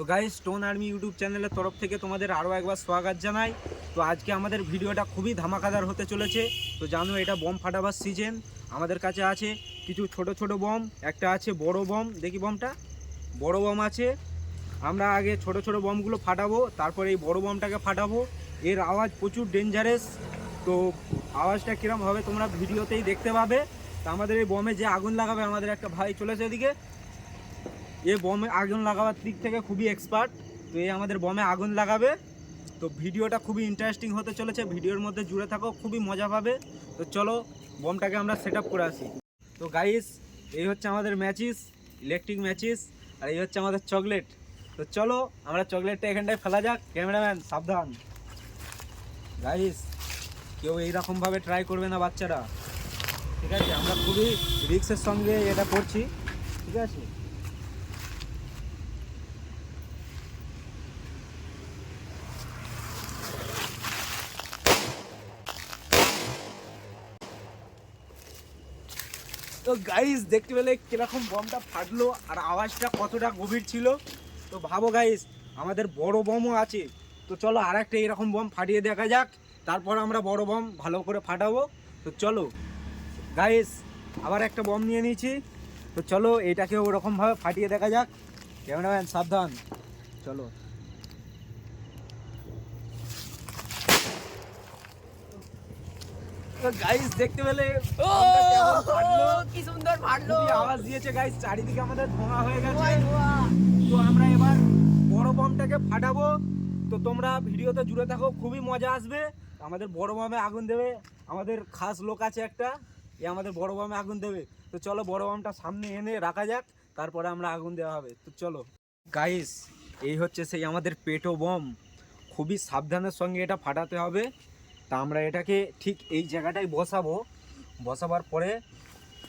তো guys stone army YouTube চ্যানেলের তরফ থেকে তোমাদের আরও একবার স্বাগত জানাই। তো আজকে আমাদের ভিডিওটা খুবই ধামাকাদার হতে চলেছে। তো জানো, এটা বম ফাটাবার সিজন আমাদের কাছে আছে কিছু ছোট ছোট বম, একটা আছে বড় বম। দেখি বমটা। বড় বম আছে। আমরা আগে ছোট ছোট বমগুলো ফাটাবো, তারপরে এই বড় বমটাকে ফাটাবো। এর আওয়াজ প্রচুর ডেঞ্জারাস তো আওয়াজটা কিরম হবে তোমরা ভিডিওতেই দেখতে পাবে। তো আমাদের এই বমে যে আগুন লাগাবে, আমাদের একটা ভাই চলেছে এদিকে। এ বমে আগুন লাগাবার দিক থেকে খুবই এক্সপার্ট তো এই আমাদের বমে আগুন লাগাবে। তো ভিডিওটা খুবই ইন্টারেস্টিং হতে চলেছে, ভিডিওর মধ্যে জুড়ে থাকো, খুবই মজা পাবে। তো চলো, বমটাকে আমরা সেট করে আসি। তো গাইস এই হচ্ছে আমাদের ম্যাচিস ইলেকট্রিক ম্যাচিস আর এই হচ্ছে আমাদের চকলেট তো চলো, আমরা চকলেটটা এখানটায় ফেলা যাক। ক্যামেরাম্যান সাবধান। গাইস কেউ এইরকমভাবে ট্রাই করবে না বাচ্চারা। ঠিক আছে, আমরা খুবই রিক্সের সঙ্গে এটা করছি। ঠিক আছে? তো গাইস দেখতে পেলে কীরকম বমটা ফাটলো আর আওয়াজটা কতটা গভীর ছিল? তো ভাবো গাইস আমাদের বড় বমও আছে। তো চলো আর একটা এরকম বম ফাটিয়ে দেখা যাক। তারপর আমরা বড় বম ভালো করে ফাটাবো। তো চলো। গাইস আবার একটা বম নিয়ে নিয়েছি। তো চলো এটাকে ওরকমভাবে ফাটিয়ে দেখা যাক। ক্যামেরাম্যান সাবধান। চলো। তো গাইস দেখতে পেলে ফাটলো কি সুন্দর ফাটলো আওয়াজ দিয়েছে গাইস চারিদিকে আমাদের ধোঁয়া হয়ে গেছে। তো আমরা এবার বড় বমটাকে ফাটাবো। তো তোমরা ভিডিওতে জুড়ে থাকো খুবই মজা আসবে। আমাদের বড় বমে আগুন দেবে। আমাদের খাস লোক আছে একটা এ আমাদের বড় বমে আগুন দেবে। তো চলো বড় বমটা সামনে এনে রাখা যাক তারপরে আমরা আগুন দেওয়া হবে। তো চলো। গাইস এই হচ্ছে সেই আমাদের পেটো বম। খুবই সাবধানের সঙ্গে এটা ফাটাতে হবে। তা আমরা এটাকে ঠিক এই জায়গাটায় বসাবো। বসাবার পরে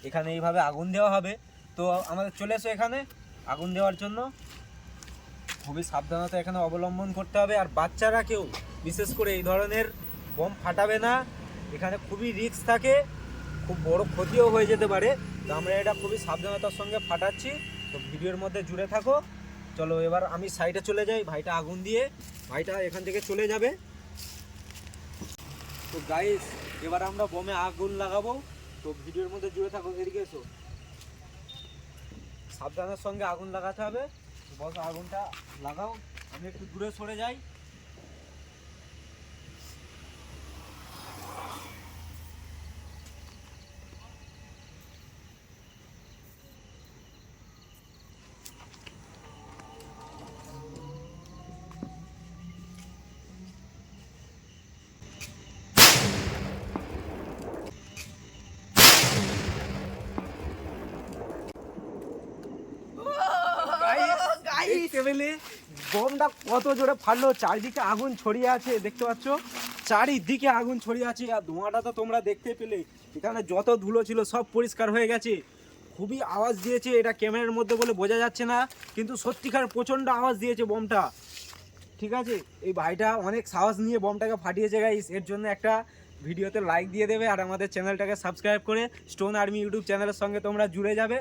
এখানে এইভাবে আগুন দেওয়া হবে। তো আমাদের চলে এসো এখানে। আগুন দেওয়ার জন্য খুবই সাবধানতা এখানে অবলম্বন করতে হবে। আর বাচ্চারা কেউ, বিশেষ করে এই ধরনের বম ফাটাবে না। এখানে খুবই রিস্ক থাকে, খুব বড় ক্ষতিও হয়ে যেতে পারে। তো আমরা এটা খুবই সাবধানতার সঙ্গে ফাটাচ্ছি। তো ভিডিওর মধ্যে জুড়ে থাকো। চলো এবার আমি সাইডে চলে যাই। ভাইটা আগুন দিয়ে, ভাইটা এখান থেকে চলে যাবে। তো গাইস এবার আমরা বোমে আগুন লাগাবো। তো ভিডিওর মধ্যে জুড়ে থাকো, এদিকে এসো। সাবধানের সঙ্গে আগুন লাগাতে হবে। বস, আগুনটা লাগাও। আমি একটু দূরে সরে যাই। পেলে বোমটা কত জোরে ফাটলো, চারিদিকে আগুন ছড়িয়ে আছে, দেখতে পাচ্ছ? চারিদিকে আগুন ছড়িয়ে আছে, আর ধোঁয়াটা তো তোমরা দেখতে পেলে। এখানে যত ধুলো ছিল সব পরিষ্কার হয়ে গেছে। খুবই আওয়াজ দিয়েছে, এটা ক্যামেরার মধ্যে বলে বোঝা যাচ্ছে না, কিন্তু সত্যিকার প্রচণ্ড আওয়াজ দিয়েছে বোমটা ঠিক আছে? এই ভাইটা অনেক সাহস নিয়ে বোমটাকে ফাটিয়েছে গাইস এর জন্য একটা ভিডিওতে লাইক দিয়ে দেবে, আর আমাদের চ্যানেলটাকে সাবস্ক্রাইব করে স্টোন আর্মি ইউটিউব চ্যানেলের সঙ্গে তোমরা জুড়ে যাবে।